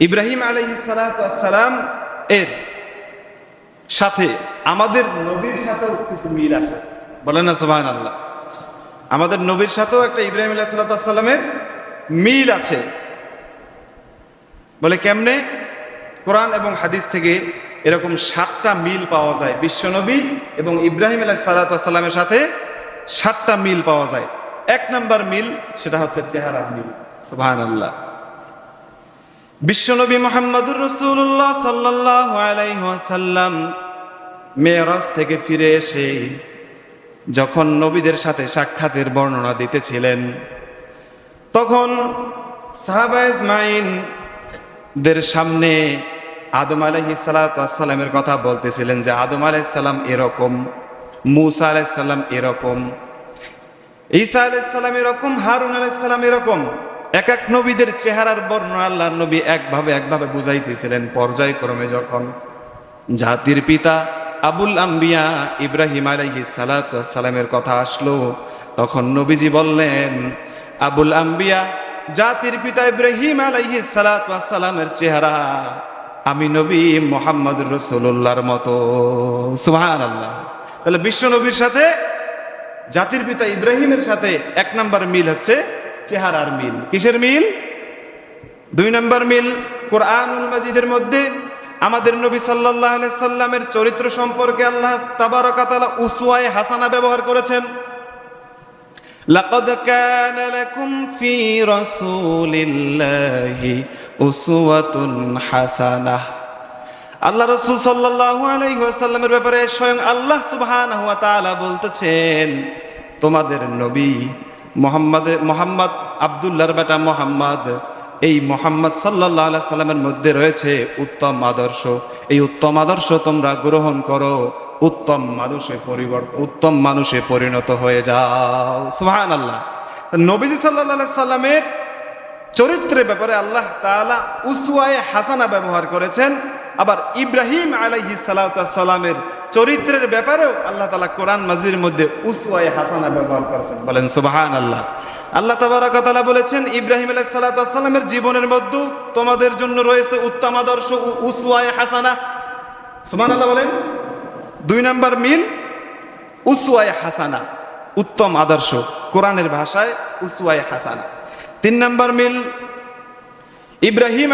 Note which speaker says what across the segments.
Speaker 1: ইব্রাহিম আলহি সালাম এর সাথে আমাদের নবীর সাথেও কিছু মিল আছে। বলেন না সোহান আল্লাহ আমাদের নবীর সাথেও একটা ইব্রাহিম আলাহ সাল্লামের মিল আছে। বলে কেমনে? কোরআন এবং হাদিস থেকে এরকম সাতটা মিল পাওয়া যায় বিশ্বনবী এবং ইব্রাহিম আলাহ সাল্লামের সাথে সাতটা মিল পাওয়া যায়। এক নাম্বার মিল, সেটা হচ্ছে চেহারার মিল। সুবাহান আল্লাহ বিশ্বনবী মোহাম্মদুর রসুল্লাহ সাল্লাহ আলাইসাল্লাম মেয়রাজ থেকে ফিরে এসে যখন নবীদের সাথে সাক্ষাতের বর্ণনা দিতেছিলেন, তখন সাহাবাইজ মাইন দের সামনে আদম আলহি সালামের কথা বলতেছিলেন যে আদম আলাইসাল্লাম এরকম, মুসা আলাইসাল্লাম এরকম, ঈসা আলাইসাল্লাম এরকম, হারুন আলাইসাল্লাম এরকম। এক এক নবীদের চেহারার বর্ণনা আল্লাহর নবী একভাবে একভাবে বুঝাইতেছিলেন পর্যায়ক্রমে যখন। জাতির পিতা আবুল আম্বিয়া ইব্রাহিম আলাইহি সালামের কথা আসলো, তখন নবীজি বললেন, আবুল আম্বিয়া, জাতির পিতা ইব্রাহিম আলাইহি সালামের চেহারা, আমি নবী মোহাম্মদ রসুল্লাহর মতো। সুহান আল্লাহ তাহলে বিশ্ব নবীর সাথে, জাতির পিতা ইব্রাহিমের সাথে এক নাম্বার মিল হচ্ছে চেহারার মিল কিসের মিল দুই নাম্বার মিল কোরআনুল মাজিদের মধ্যে আমাদের নবী সাল্লাহ সাল্লামের চরিত্র সম্পর্কে আল্লাহ তাবারকাতালা উসুয়ায় হাসানা ব্যবহার করেছেন لقد كان لكم في رسول الله أسوة حسنة আল্লাহ রসুল সাল্লাহ আলাইসাল্লামের ব্যাপারে স্বয়ং আল্লাহ সুবহান হুয়া তাআলা বলতেছেন তোমাদের নবী মোহাম্মদ মোহাম্মদ আবদুল্লাহর বেটা মোহাম্মদ। এই মোহাম্মদ সাল্লাহ আলাই সাল্লামের মধ্যে রয়েছে উত্তম আদর্শ। এই উত্তম আদর্শ তোমরা গ্রহণ করো। উত্তম মানুষে পরিবর্তন উত্তম মানুষে পরিণত হয়ে যাও। সুহান আল্লাহ নবীজি সাল্লাহ সাল্লামের চরিত্রের ব্যাপারে আল্লাহ তাআলা উসুয়ায়ে হাসানা ব্যবহার করেছেন। আবার ইব্রাহিম আলাইহি সালামের চরিত্রের ব্যাপারেও আল্লাহ তালা কোরআন মাজির মধ্যে উসুয়ায়ে হাসানা ব্যবহার করেছেন। বলেন সুবাহান আল্লাহ আল্লাহ তাবারাকাতালা বলেছেন, ইব্রাহিম আলাইহিস সালামের জীবনের মধ্যে তোমাদের জন্য রয়েছে উত্তম আদর্শ উ- উসওয়ায়ে হাসানা। সুবহান আল্লাহ বলেন, দুই নাম্বার মিল, উসওয়ায়ে হাসানা, উত্তম আদর্শ, কোরআনের ভাষায় উসওয়ায়ে হাসানা। তিন নাম্বার মিল, ইব্রাহিম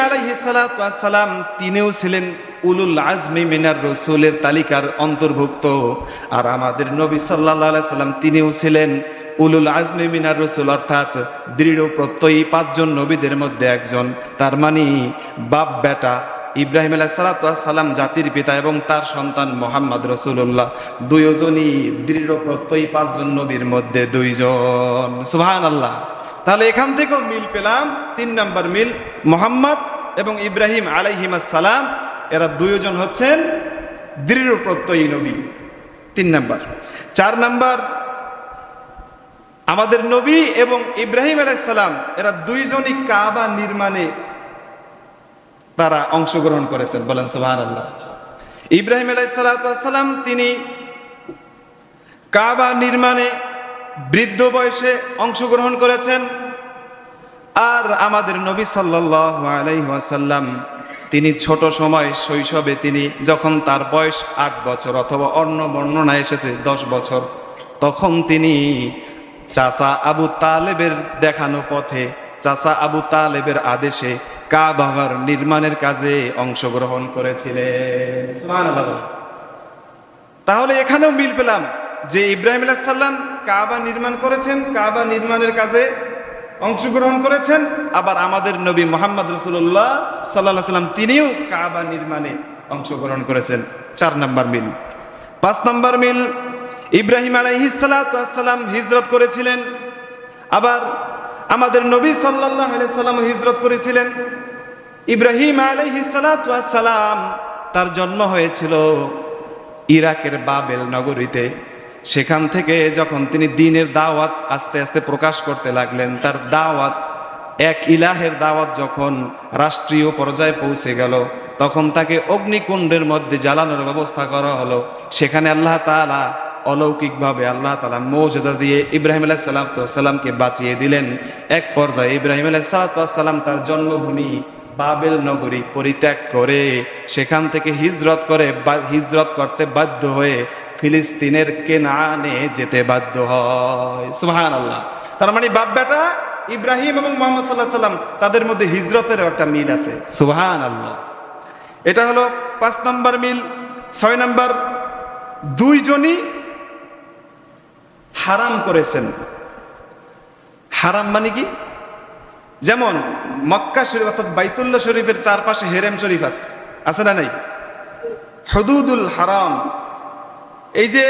Speaker 1: সালাম তিনিও ছিলেন উলুল আজমি মিনার রসুলের তালিকার অন্তর্ভুক্ত। আর আমাদের নবী সাল্লাহ সাল্লাম তিনিও ছিলেন উলুল আজমি মিনার রসুল, অর্থাৎ দৃঢ় প্রত্যয়ী পাঁচজন নবীদের মধ্যে একজন। তার মানে বাপ বেটা ইব্রাহিম আলাহ সালাম জাতির পিতা এবং তার সন্তান মোহাম্মদ রসুল্লাহ দুইজনই দৃঢ় প্রত্যয়ী পাঁচজন নবীর মধ্যে দুইজন। সুহান আল্লাহ তাহলে এখান থেকেও মিল পেলাম। তিন নম্বর মিল, মোহাম্মদ এবং ইব্রাহিম সালাম এরা দুইজন হচ্ছেন দৃঢ় প্রত্যয়ী নবী। তিন নাম্বার। চার নাম্বার, আমাদের নবী এবং ইব্রাহিম আলাইসালাম এরা দুইজনই কাবা নির্মাণে তারা অংশগ্রহণ করেছেন। বলেন সুবাহ আল্লাহ ইব্রাহিম আলাইসালাম তিনি কাবা নির্মাণে বৃদ্ধ বয়সে অংশগ্রহণ করেছেন। আর আমাদের নবী সাল্লাহ আলাইসাল্লাম তিনি ছোট সময় শৈশবে তিনি যখন তার বয়স আট বছর অথবা অন্য বর্ণনা এসেছে দশ বছর, তখন তিনি চাচা আবু তালেবের দেখানো পথে, চাচা আবু তালেবের আদেশে কাবাঘর নির্মাণের কাজে অংশগ্রহণ করেছিলেন। তাহলে এখানেও মিল পেলাম যে ইব্রাহিম আলাহ সাল্লাম কাবা নির্মাণ করেছেন, কাবা নির্মাণের কাজে অংশগ্রহণ করেছেন। আবার আমাদের নবী মোহাম্মদ রসুল্লাহ সাল্লাহ সাল্লাম, তিনিও কাবা নির্মাণে অংশগ্রহণ করেছেন। চার নম্বর মিল। পাঁচ নম্বর মিল, ইব্রাহিম আলাইহিসাল্লাম হিজরত করেছিলেন। আবার আমাদের নবী সাল্লাহ সাল্লাম হিজরত করেছিলেন। ইব্রাহিম আলাইহিসাল্লাম তার জন্ম হয়েছিল ইরাকের বাবেল নগরীতে। সেখান থেকে যখন তিনি দিনের দাওয়াত আস্তে আস্তে প্রকাশ করতে লাগলেন, তার দাওয়াত, এক ইলাহের দাওয়াত যখন রাষ্ট্রীয় পর্যায়ে পৌঁছে গেল, তখন তাকে অগ্নিকুণ্ডের মধ্যে জ্বালানোর ব্যবস্থা করা হলো। সেখানে আল্লাহ তালা অলৌকিকভাবে আল্লাহ তালা মৌজেজা দিয়ে ইব্রাহিম আলাহ সাল্লামকে বাঁচিয়ে দিলেন। এক পর্যায়ে ইব্রাহিম আলাহ সাল্লাম তার জন্মভূমি বাবেল নগরী পরিত্যাগ করে, সেখান থেকে হিজরত করে হিজরত করতে বাধ্য হয়ে ফিলিস্তিনের কেনানে যেতে বাধ্য হয়। সুহান আল্লাহ তার মানে বাপ বেটা ইব্রাহিম এবং মোহাম্মদ সাল্লাহ সাল্লাম তাদের মধ্যে হিজরতেরও একটা মিল আছে। সুহান আল্লাহ এটা হলো পাঁচ নম্বর মিল, ছয় নম্বর, দুইজনই হারাম করেছেন। হারাম মানে কি? যেমন মক্কা শরীফ, অর্থাৎ বাইতুল্লাহ শরীফের চারপাশে হেরেম শরীফ আছে আছে না নাই? হদুদুল হারাম। এই যে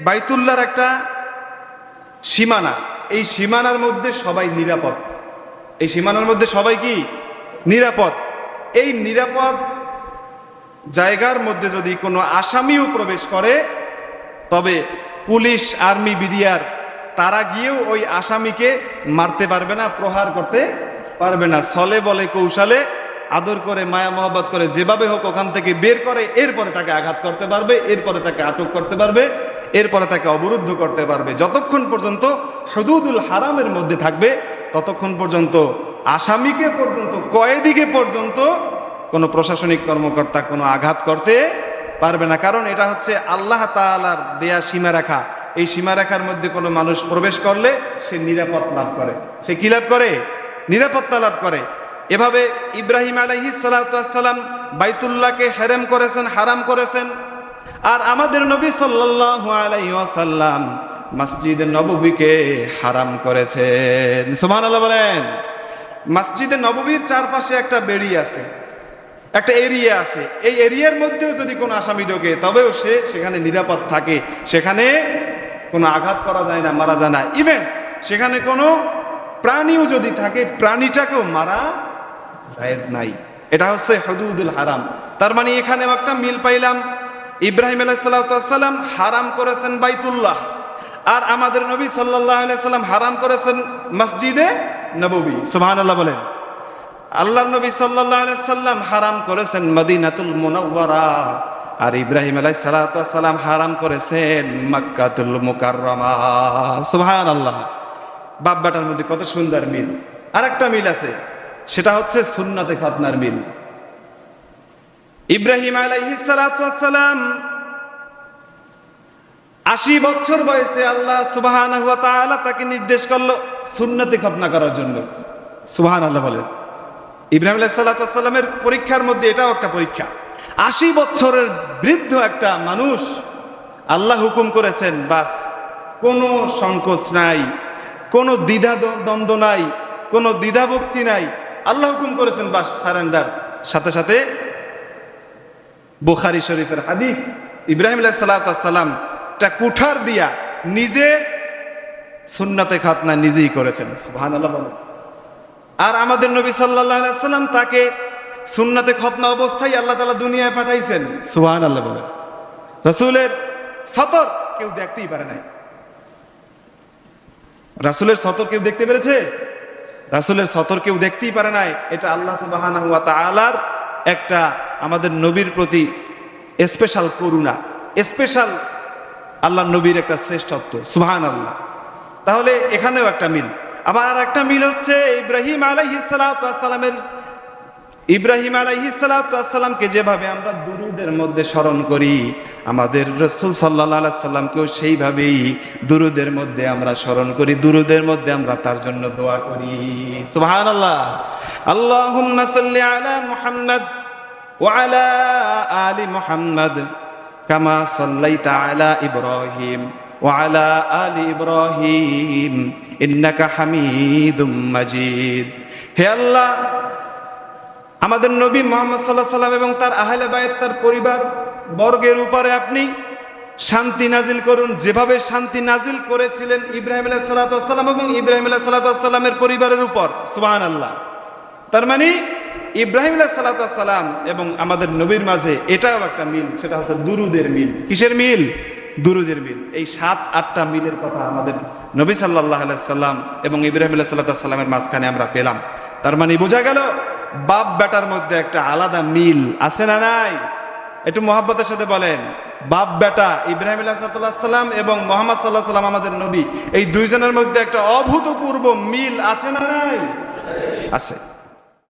Speaker 1: বাইতুল্লার একটা সীমানা, এই সীমানার মধ্যে সবাই নিরাপদ। এই সীমানার মধ্যে সবাই কি? নিরাপদ। এই নিরাপদ জায়গার মধ্যে যদি কোনো আসামিও প্রবেশ করে, তবে পুলিশ, আর্মি, বিডিআর, তারা গিয়েও ওই আসামিকে মারতে পারবে না, প্রহার করতে পারবে না। ছলে বলে কৌশলে আদর করে, মায়া মহব্বত করে, যেভাবে হোক ওখান থেকে বের করে, এরপরে তাকে আঘাত করতে পারবে, এরপরে তাকে আটক করতে পারবে, এরপরে তাকে অবরুদ্ধ করতে পারবে। যতক্ষণ পর্যন্ত হদুদুল হারামের মধ্যে থাকবে, ততক্ষণ পর্যন্ত আসামিকে পর্যন্ত, কয়েদিকে পর্যন্ত কোনো প্রশাসনিক কর্মকর্তা কোনো আঘাত করতে পারবে না। কারণ এটা হচ্ছে আল্লাহ তাআলার দেয়া সীমারেখা। এই সীমারেখার মধ্যে কোনো মানুষ প্রবেশ করলে সে নিরাপদ লাভ করে। সে কি লাভ করে? নিরাপত্তা লাভ করে। এভাবে ইব্রাহিম আলাইহি সালাম বাইতুল্লাহকে হেরেম করেছেন, হারাম করেছেন। আর আমাদের নবী সাল্লাল্লাহু আলাইহি ওয়াসাল্লাম মসজিদে নববীকে হারাম করেছেন। সুবহানাল্লাহ বলেন, মসজিদে নববীর চারপাশে একটা বেড়ি আছে, একটা এরিয়া আছে। এই এরিয়ার মধ্যেও যদি কোনো আসামি ঢোকে, তবেও সে সেখানে নিরাপদ থাকে। সেখানে কোনো আঘাত করা যায় না, মারা যায় না। ইভেন সেখানে কোনো প্রাণীও যদি থাকে, প্রাণীটাকেও মারা জায়েজ নাই। এটা হচ্ছে হদুদুল হারাম। তার মানে এখানেও একটা মিল পাইলাম। ইব্রাহিম আলাইসাল্লাম হারাম করেছেন বাইতুল্লাহ। আর আমাদের নবী সাল্লাম হারাম করেছেন মসজিদে নববী। সুবহান আল্লাহ বলেন। আল্লাহ নবী সাল্লাম হারাম করেছেন মদিনাতুল মুনাওয়ারা। আর ইব্রাহিম আলাই সালাম হারাম করেছেন মক্কাতুল মুকাররমা। সুবহান আল্লাহ বাপ বেটার মধ্যে কত সুন্দর মিল। আর একটা মিল আছে। সেটা হচ্ছে সুন্নতে খতনার মিল। ইব্রাহিম আলাইহি সালাম আশি বছর বয়সে আল্লাহ সুবাহান তাকে নির্দেশ করল সুন্নতে খতনা করার জন্য। সুবাহান আল্লাহ বলেন। ইব্রাহিম আলাইসাল্লামের পরীক্ষার মধ্যে এটাও একটা পরীক্ষা। আশি বছরের বৃদ্ধ একটা মানুষ আল্লাহ হুকুম করেছেন, বাস, কোনো সংকোচ নাই, কোনো দ্বিধা দ্বন্দ্ব নাই, কোনো দ্বিধাভক্তি নাই আল্লাহ হুকুম করেছেন, বাস সারেন্ডার। সাথে সাথে বুখারি শরীফের হাদিস, ইব্রাহিম সাল্লাম একটা কুঠার দিয়া নিজে সুন্নাতে খাতনা নিজেই করেছেন। আল্লাহ আর আমাদের নবী সাল্লাহ সাল্লাম তাকে সুন্নাতে খতনা অবস্থায় আল্লাহ তালা দুনিয়ায় পাঠাইছেন। সুহান আল্লাহ বলেন। রসুলের সতর কেউ দেখতেই পারে নাই। রাসুলের সতর কেউ দেখতে পেরেছে? রাসুলের সতর কেউ দেখতেই পারে নাই। এটা আল্লাহ সুবাহান আলার একটা আমাদের নবীর প্রতি স্পেশাল করুণা। স্পেশাল আল্লাহ নবীর একটা শ্রেষ্ঠত্ব। সুহান আল্লাহ তাহলে এখানেও একটা মিল। আবার আর একটা মিল হচ্ছে ইব্রাহিম আলাইহিসালামের ইব্রাহিম আলাইহিসালামকে যেভাবে আমরা দুরুদের মধ্যে স্মরণ করি আমাদের রসুল সাল্লাহ সাল্লামকেও সেইভাবেই দুরুদের মধ্যে আমরা স্মরণ করি দুরুদের মধ্যে আমরা তার জন্য দোয়া করি সুহান আল্লাহ আল্লাহ আলা মুহাম্মদ وعلى آل محمد كما صليت على إبراهيم وعلى آل إبراهيم إنك حميد مجيد হে আল্লাহ আমাদের নবী মোহাম্মদ সাল্লাহ সাল্লাম এবং তার আহলে বায়েত তার পরিবার বর্গের উপরে আপনি শান্তি নাজিল করুন। যেভাবে শান্তি নাজিল করেছিলেন ইব্রাহিম আলাহ সাল্লাম এবং ইব্রাহিম আলাহ সাল্লামের পরিবারের উপর সুবাহান আল্লাহ তার মানে ইব্রাহিম আলাহ সাল্লাম এবং আমাদের নবীর মাঝে এটাও একটা মিল, সেটা হচ্ছে দুরুদের মিল। কিসের মিল? দুরুদের মিল। এই সাত, আটটা মিলের কথা আমাদের নবী সাল্লাহ সাল্লাম এবং ইব্রাহিম আলাহ সাল্লাহ সাল্লামের মাঝখানে আমরা পেলাম। তার মানে বোঝা গেল বাপ বেটার মধ্যে একটা আলাদা মিল আছে না নাই? একটু মোহাব্বতের সাথে বলেন, বাপ, বেটা, ইব্রাহিম সাল্লাম এবং মোহাম্মদ সাল্লাহ সাল্লাম আমাদের নবী, এই দুইজনের মধ্যে একটা অভূতপূর্ব মিল আছে না নাই? আছে।